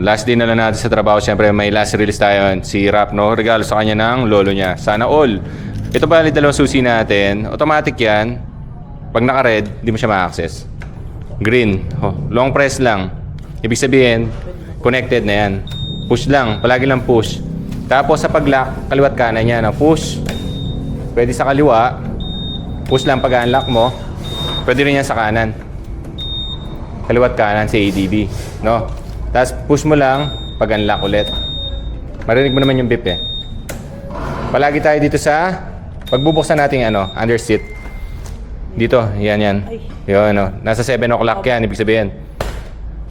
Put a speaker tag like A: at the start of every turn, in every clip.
A: Last day na lang natin sa trabaho. Siyempre, may last release tayo. Si Rap, no? Regalo sa kanya ng lolo niya. Sana all. Ito bali dalawang susi natin. Automatic yan. Pag naka-red, di mo siya ma-access. Green. Oh, long press lang. Ibig sabihin, connected na yan. Push lang. Palagi lang push. Tapos sa pag-lock, kaliwat kanan yan. No? Push. Pwede sa kaliwa. Push lang pag unlock mo. Pwede rin yan sa kanan. Kaliwat kanan sa ADB. No? Tapos push mo lang pag unlock ulit. Marinig mo naman yung beep eh. Palagi tayo dito sa pagbubuksan natin ano, under seat. Dito, yan yan. Yun, ano. Nasa 7 o'clock yan, ibig sabihin.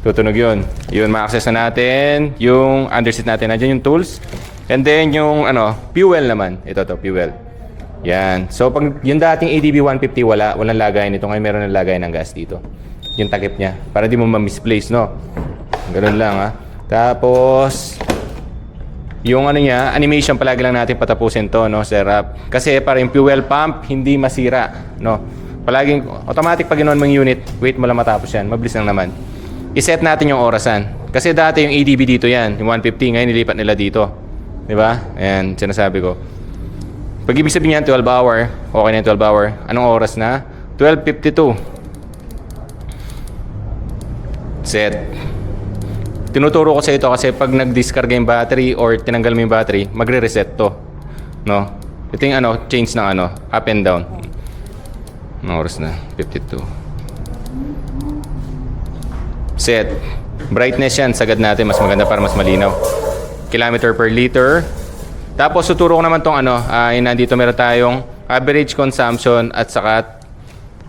A: Tutunog yun. Yun, ma-access na natin. Yung under seat natin. Nandiyan yung tools. And then yung ano, fuel naman. Ito to, fuel. Yan. So pag yung dating ADB 150 wala, walang lagayan nito. Ngayon meron ng lagayan ng gas dito. Yung takip niya. Para di mo ma-misplace, no? Ganun lang, ha? Tapos, yung ano niya, animation palagi lang natin patapusin to, no, Sir. Kasi para yung fuel pump, hindi masira, no. Palaging, automatic pag ginawan mo yung unit, wait mo lang matapos yan. Mabilis lang naman. I-set natin yung orasan. Kasi dati yung ADB dito yan, yung 150, ngayon nilipat nila dito. Di ba? Ayan, sinasabi ko. Pag ibig sabihin yan, 12 hour, okay na yung 12 hour. Anong oras na? 12.52. Set. Tinuturo ko sa ito kasi pag nag-discarga yung battery or tinanggal mo yung battery, magre-reset to. No? Ito yung ano, change ng ano, up and down. Anong oras na? 52. Set. Brightness yan, sagad natin, mas maganda para mas malinaw. Kilometer per liter. Tapos tuturo ko naman tong ano, yun, nandito meron tayong average consumption at saka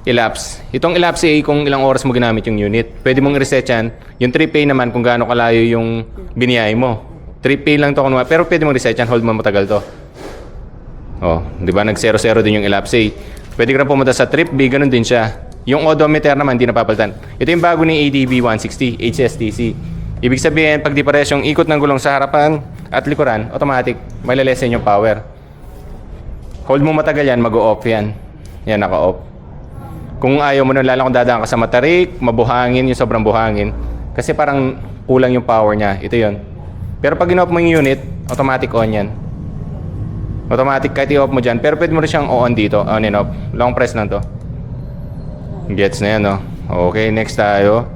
A: elapse. Itong elapse ay kung ilang oras mo ginamit yung unit. Pwede mong reset yan. Yung trip pay naman kung gaano kalayo yung biniyay mo. Trip pay lang to kung pero pwede mong reset yan. Hold mo matagal to. Oh, di ba? Nag-0-0 din yung elapse. Pwede ka rin pumunta sa trip B, ganun din siya. Yung odometer naman, hindi napapalitan. Ito yung bago ni ADB 160, HSTC. Ibig sabihin, pag di pares yung ikot ng gulong sa harapan at likuran, automatic, may lalesen yung power. Hold mo matagal yan, mag-o-off yan. Yan, naka-off. Kung ayaw mo nun, lalo kung dadaan ka sa matarik, mabuhangin, yung sobrang buhangin. Kasi parang kulang yung power niya. Ito yon. Pero pag in-off mo yung unit, automatic on yan. Automatic kahit i-off mo dyan. Pero pwede mo rin siyang on dito. On and off. Long press lang to. Gets na yan, no? Okay, next tayo.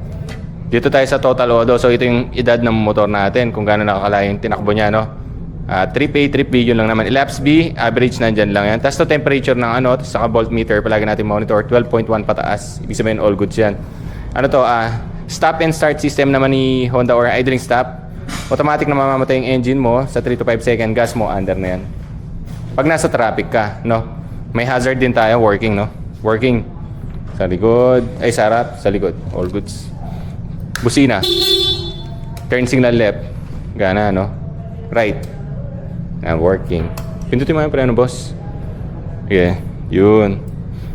A: Dito tayo sa total odo. So, ito yung edad ng motor natin. Kung gaano nakakalayo yung tinakbo niya, no? Ah, trip A, trip B, yun lang naman. Elapse B, average nandyan lang yan. Tapos to temperature ng ano, tapos saka voltmeter, palagi natin monitor, 12.1 pataas. Ibig sabihin, all goods yan. Ano to, ah, stop and start system naman ni Honda or idling stop. Automatic na mamamatay yung engine mo sa 3 to 5 second gas mo, under na yan. Pag nasa traffic ka, no? May hazard din tayo, working, no? Working. Sa likod, ay sa harap, sa likod. All goods. Busina. Turn signal left. Gana, no? Right. Na working. Pindutin mo yung preno, boss. Okay. Yun.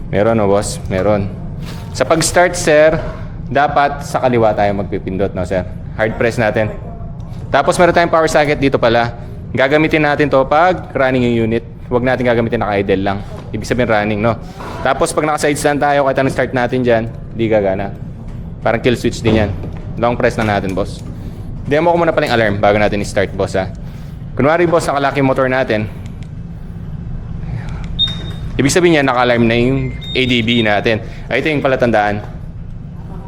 A: Meron, no, boss? Meron. Sa pag-start, sir, dapat sa kaliwa tayo magpipindot, no, sir? Hard press natin. Tapos meron tayong power socket dito pala. Gagamitin natin to pag running yung unit. Huwag natin gagamitin naka-idle lang. Ibig sabihin running, no? Tapos pag naka-side stand tayo, kahit anong start natin dyan, di gagana. Parang kill switch din yan. Long press na natin, boss. Demo ko muna pala yung alarm bago natin i-start, boss, ha? Kunwari, boss, nakalaki motor natin. Ibig sabihin niya, naka-alarm na yung ADB natin. Ay, ito yung palatandaan.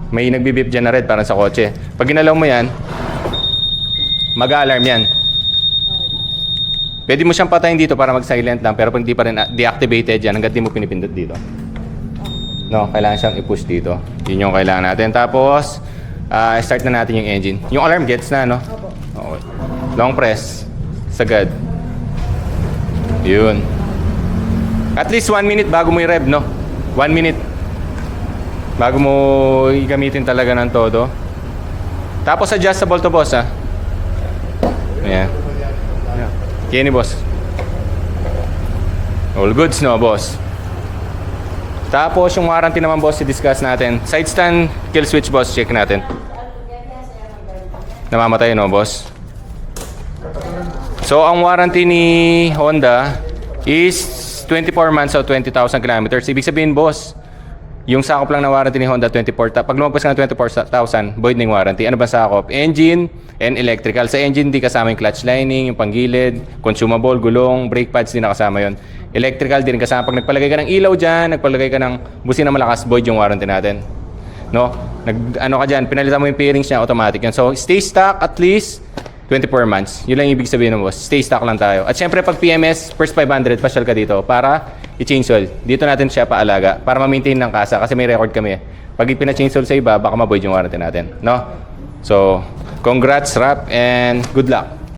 A: May nagbibip dyan na red, parang sa kotse. Pag ginalaw mo yan, mag-alarm yan. Pwede mo siyang patayin dito para mag-silent lang, pero pag hindi pa rin deactivated yan, hanggang di mo pinipindot dito. No, kailangan siyang i-push dito. Yun yung kailangan natin. Tapos, ah, start na natin yung engine. Yung alarm gets na, no? Okay. Long press. Sagad. Yun. At least one minute bago mo i-rev, no? One minute. Bago mo i-gamitin talaga ng todo. Tapos adjustable to, boss, ha? Ayan. Kenny, boss. All goods, no, boss? Tapos yung warranty naman, boss, i-discuss natin. Side stand, kill switch, boss, check natin. Namamatay, no, boss? So, ang warranty ni Honda is 24 months o 20,000 kilometers. Ibig sabihin, boss, Yung sakop lang na warranty ni Honda 24 pag lumagpas ka ng 24,000 void yung warranty. Ano ba sakop? Engine and electrical. Sa engine di kasama yung clutch lining, yung panggilid, consumable, gulong, brake pads di nakasama yon. Electrical din kasama pag nagpalagay ka ng ilaw diyan, nagpalagay ka ng busina malakas, void yung warranty natin. No? Nag ano ka diyan, pinalitan mo yung pairings niya automatic yan. So stay stock at least 24 months. Yun lang ibig sabihin ng boss. Stay stock lang tayo. At syempre pag PMS, first 500, pasyal ka dito para i-change oil. Dito natin siya paalaga para ma-maintain ng kasa kasi may record kami. eh. Pag ipina-change oil sa iba, baka ma-void yung warranty natin. No? So, congrats, Rap, and good luck.